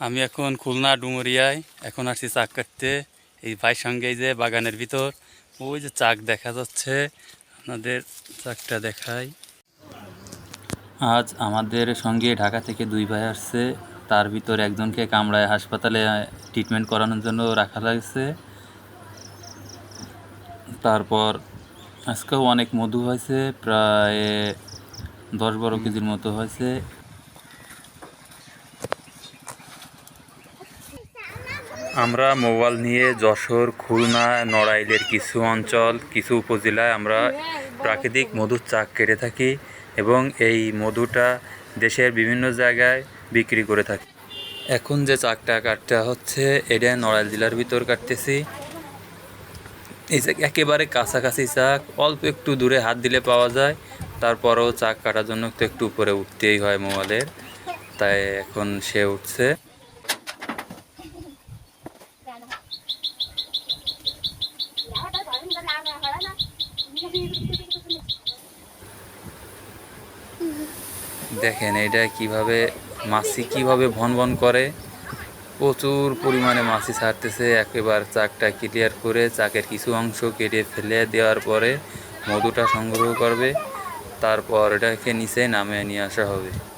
আমি এখন খুলনা ডুমুরিয়ায় এখন আসছি চাক কাটতে। এই ভাইয়ের সঙ্গে যে বাগানের ভিতর, ওই যে চাক দেখা যাচ্ছে। আপনাদের চাকটা দেখাই। আজ আমাদের সঙ্গে ঢাকা থেকে দুই ভাই আসছে। তার ভিতর একজনকে কামড়ায় হাসপাতালে ট্রিটমেন্ট করানোর জন্য রাখা লাগছে তারপর আজকেও অনেক মধু হয়েছে, প্রায় দশ বারো কেজির মতো হয়েছে। আমরা মোবাইল নিয়ে যশোর, খুলনা, নড়াইলের কিছু অঞ্চল, কিছু উপজেলায় আমরা প্রাকৃতিক মধুর চাক কেটে থাকি এবং এই মধুটা দেশের বিভিন্ন জায়গায় বিক্রি করে থাকি। এখন যে চাকটা কাটতে হচ্ছে, এটা নড়াইল জেলার ভিতর কাটতেছি। এই একেবারে কাছাকাছি চাক, অল্প একটু দূরে হাত দিলে পাওয়া যায়। তারপরেও চাক কাটার জন্য তো একটু উপরে উঠতেই হয় মোবাইলের। তাই এখন সে উঠছে। দেখেন, এটা কীভাবে মাসি কীভাবে ভন ভন করে। প্রচুর পরিমাণে মাসি ছাড়তেছে, একেবারে চাকটা ক্লিয়ার করে, চাকের কিছু অংশ কেটে ফেলে দেওয়ার পরে মধুটা সংগ্রহ করবে। তারপর এটাকে নিচে নামে নিয়ে আসা হবে।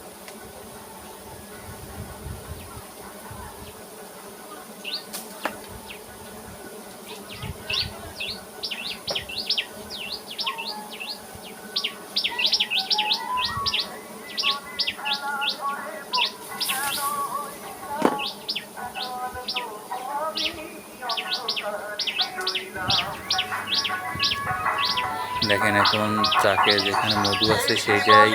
দেখেন এখন চাকে যেখানে মধু আছে সেইটাই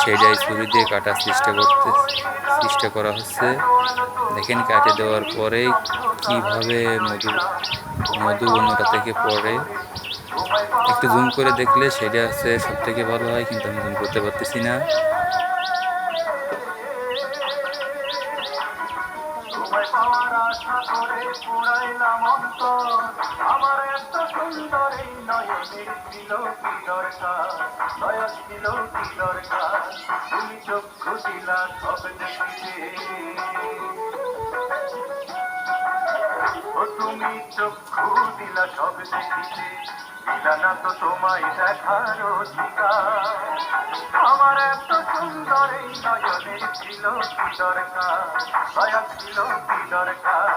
সেইটাই ছুরি দিয়ে কাটার চেষ্টা করতে, চেষ্টা করা হচ্ছে। দেখেন কাটে দেওয়ার পরে কীভাবে মধু মধু অন্যটা থেকে পড়ে। একটু জুম করে দেখলে সেটা হচ্ছে সব থেকে ভালো হয়, কিন্তু আমি জুম করতে পারতেছি না। নয়নের ছিল কি দরকার দয়া ছিল কি দরকার তুমি চক্ষু দিলা সব দেখিতে ও তুমি চক্ষু দিলা সব দেখিতে। দিলা না তো তোমায় দেখার অধিকার আমার এত সুন্দর এই নয়নের ছিল কি দরকার দয়া ছিল কি দরকার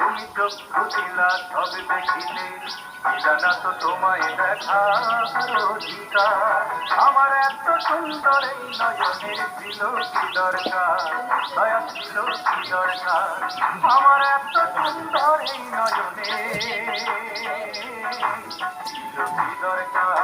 তুমি চক্ষু দিলা সব দেখিলে দিলা না তো তোমায় অধিকার আমার এত সুন্দর এই নয়নের ছিল কি দরকার। ছিল কি দরকার আমার এত সুন্দর এই নয়নে ছিল কি দরকার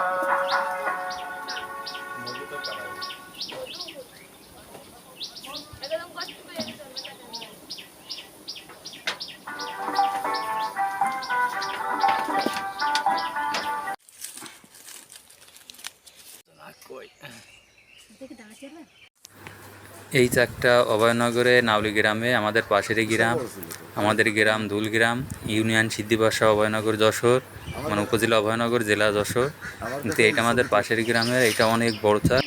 এই চাকটা অভয়নগরে নাউলি গ্রামে আমাদের পাশেরই গ্রাম, আমাদের গ্রাম দুলগ্রাম ইউনিয়ন সিদ্ধিবাসা অভয়নগর যশোর মানে উপজেলা অভয়নগর, জেলা যশোর। কিন্তু এটা আমাদের পাশের গ্রামের, এটা অনেক বড় চাক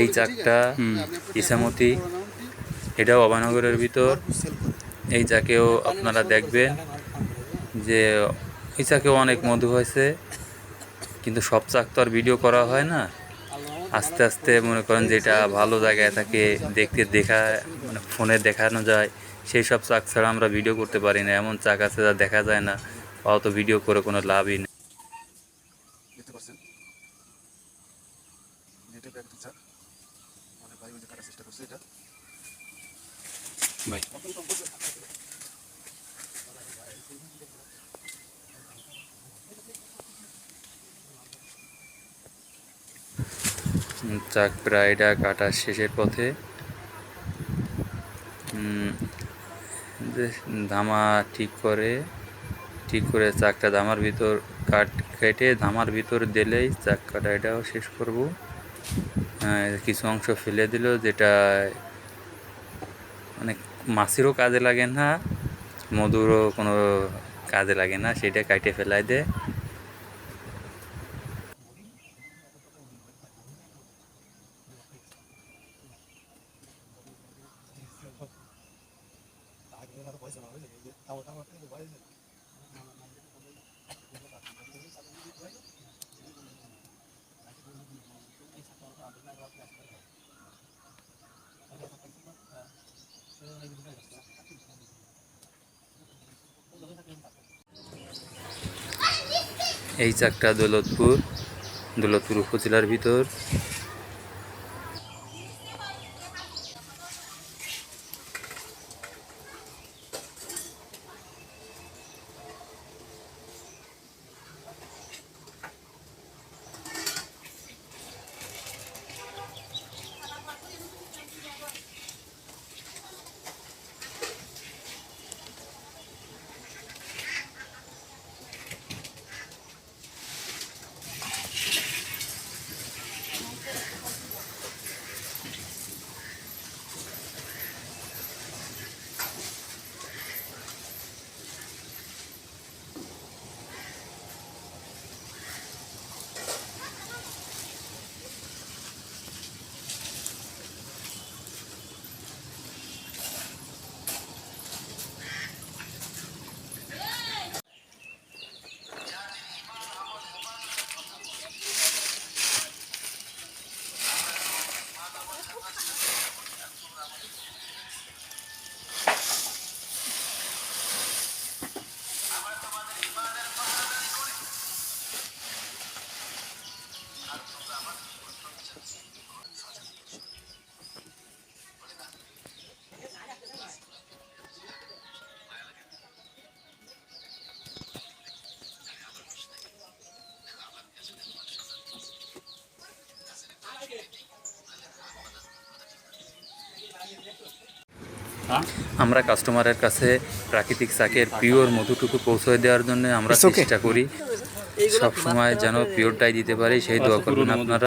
এই চাকটা ইসামতি এটাও অভয়নগরের ভিতর। এই চাকেও আপনারা দেখবেন যে এই চাকেও অনেক মধু হয়েছে, কিন্তু সব চাক তো আর ভিডিও করা হয় না। আস্তে আস্তে মনে করেন যেটা ভালো জায়গায় থাকে দেখতে দেখা মানে ফোনে দেখানো যায়। সেই সব চাক ছাড়া আমরা ভিডিও করতে পারি না। এমন চাক আছে যা দেখা যায় না, অত ভিডিও করে কোনো লাভই নেই দেখতে পাচ্ছেন যেটা একটা চাক অনেক ভাই ওই যে কাটার চেষ্টা করছে এটা ভাই চাক প্রায় কাটার শেষের পথে। ধামা ঠিক করে ঠিক করে চাকটা ধামার ভিতর কাট কেটে ধামার ভিতর দিলেই চাক কাটা এটাও শেষ করব। কিছু অংশ ফেলে দিল, যেটা মানে মাছেরও কাজে লাগে না মধুরও কোনো কাজে লাগে না সেটা কাটে ফেলাই দে। এই চাকটা দৌলতপুর দৌলতপুর উপজেলার ভিতর। আমরা কাস্টমারের কাছে প্রাকৃতিক চাকের পিওর মধুটুকু পৌঁছে দেওয়ার জন্য আমরা চেষ্টা করি। সব সময় যেন পিওরটাই দিতে পারি সেই দোয়া করবেন আপনারা।